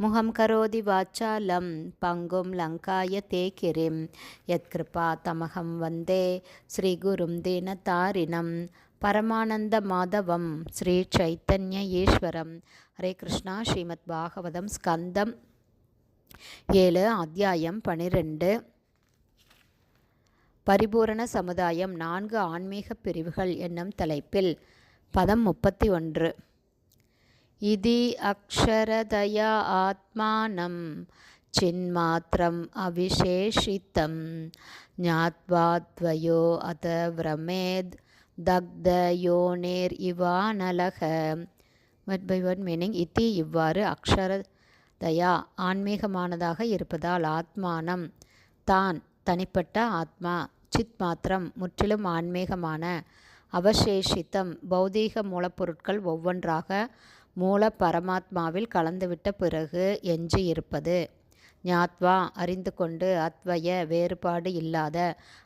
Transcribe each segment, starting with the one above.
முகம் கரோதி வாச்சாலம் பங்கும் லங்காய தே கிரிம் யத்கிருபா தமகம் வந்தே ஸ்ரீகுரும் தீனதாரிணம் பரமானந்த மாதவம் ஸ்ரீ சைத்தன்ய ஈஸ்வரம். ஹரே கிருஷ்ணா ஸ்ரீமத் பாகவதம் ஸ்கந்தம் ஏழு அத்தியாயம் பனிரெண்டு. பரிபூரண சமுதாயம் நான்கு ஆன்மீக பிரிவுகள் என்னும் தலைப்பில் பதம் முப்பத்தி ஒன்று. இதி அக்ஷரதயா ஆத்மானம் சின்மாத்திரம் அவிசேஷித்தம் ஞாத்வாத்வயோ அத விரமேத் தக்த யோனேர் இவானலக வட் பை வட் மீனிங் இத்தி இவ்வாறு அக்ஷர தயா ஆன்மீகமானதாக இருப்பதால் ஆத்மானம் தான் தனிப்பட்ட ஆத்மா சித் மாத்திரம் முற்றிலும் ஆன்மீகமான அவசேஷித்தம் பௌதீக மூலப்பொருட்கள் ஒவ்வொன்றாக மூல பரமாத்மாவில் கலந்துவிட்ட பிறகு எஞ்சி இருப்பது. ஞாத்வா அறிந்து கொண்டு அத்வய வேறுபாடு இல்லாத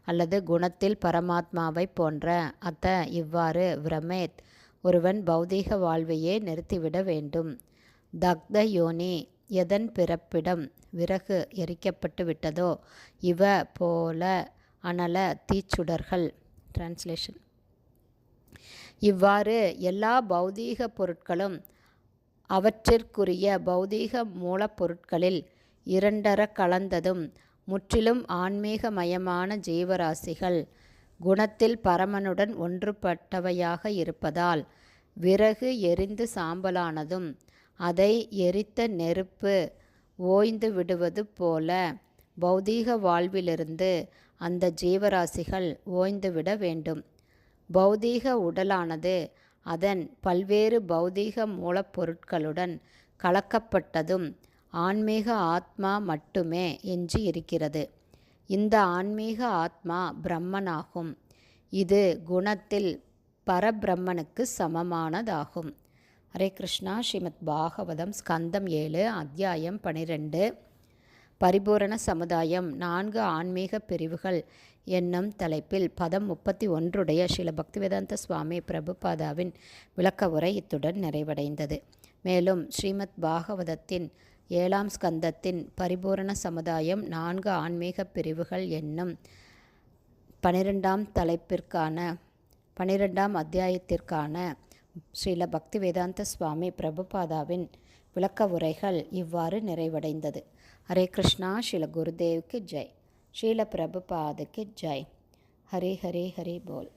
அல்லது குணத்தில் பரமாத்மாவை போன்ற அத்த இவ்வாறு பிரமேத் ஒருவன் பௌதீக வாழ்வையே நிறுத்திவிட வேண்டும். தக்த யோனி எதன் பிறப்பிடம் விறகு எரிக்கப்பட்டு விட்டதோ இவ போல அனல தீச்சுடர்கள். டிரான்ஸ்லேஷன் இவ்வாறு எல்லா பௌதீக பொருட்களும் அவற்றிற்குரிய பௌதீக மூலப்பொருட்களில் இரண்டர கலந்ததும் முற்றிலும் ஆன்மீகமயமான ஜீவராசிகள் குணத்தில் பரமனுடன் ஒன்றுபட்டவையாக இருப்பதால் விறகு எரிந்து சாம்பலானதும் அதை எரித்த நெருப்பு ஓய்ந்து விடுவது போல பௌதீக வாழ்விலிருந்து அந்த ஜீவராசிகள் ஓய்ந்துவிட வேண்டும். பௌதீக உடலானது அதன் பல்வேறு பௌதீக மூலப்பொருட்களுடன் கலக்கப்பட்டதும் ஆன்மீக ஆத்மா மட்டுமே என்று இருக்கிறது. இந்த ஆன்மீக ஆத்மா பிரம்மனாகும். இது குணத்தில் பரபிரம்மனுக்கு சமமானதாகும். ஹரே கிருஷ்ணா. ஸ்ரீமத் பாகவதம் ஸ்கந்தம் ஏழு அத்தியாயம் பனிரெண்டு. பரிபூரண சமுதாயம் நான்கு ஆன்மீக பிரிவுகள் என்னும் தலைப்பில் பதம் முப்பத்தி ஒன்றுடைய ஸ்ரீல பக்திவேதாந்த சுவாமி பிரபுபாதாவின் விளக்க உரை இத்துடன் நிறைவடைந்தது. மேலும் ஸ்ரீமத் பாகவதத்தின் ஏழாம் ஸ்கந்தத்தின் பரிபூரண சமுதாயம் நான்கு ஆன்மீக பிரிவுகள் என்னும் பனிரெண்டாம் தலைப்பிற்கான பனிரெண்டாம் அத்தியாயத்திற்கான ஸ்ரீல பக்தி வேதாந்த சுவாமி பிரபுபாதாவின் விளக்க உரைகள் இவ்வாறு நிறைவடைந்தது. ஹரே கிருஷ்ணா ஸ்ரீல குருதேவுக்கு ஜெய். ஸ்ரீல பிரபுபாதுக்கு ஜெய். ஹரே ஹரே ஹரே போல்.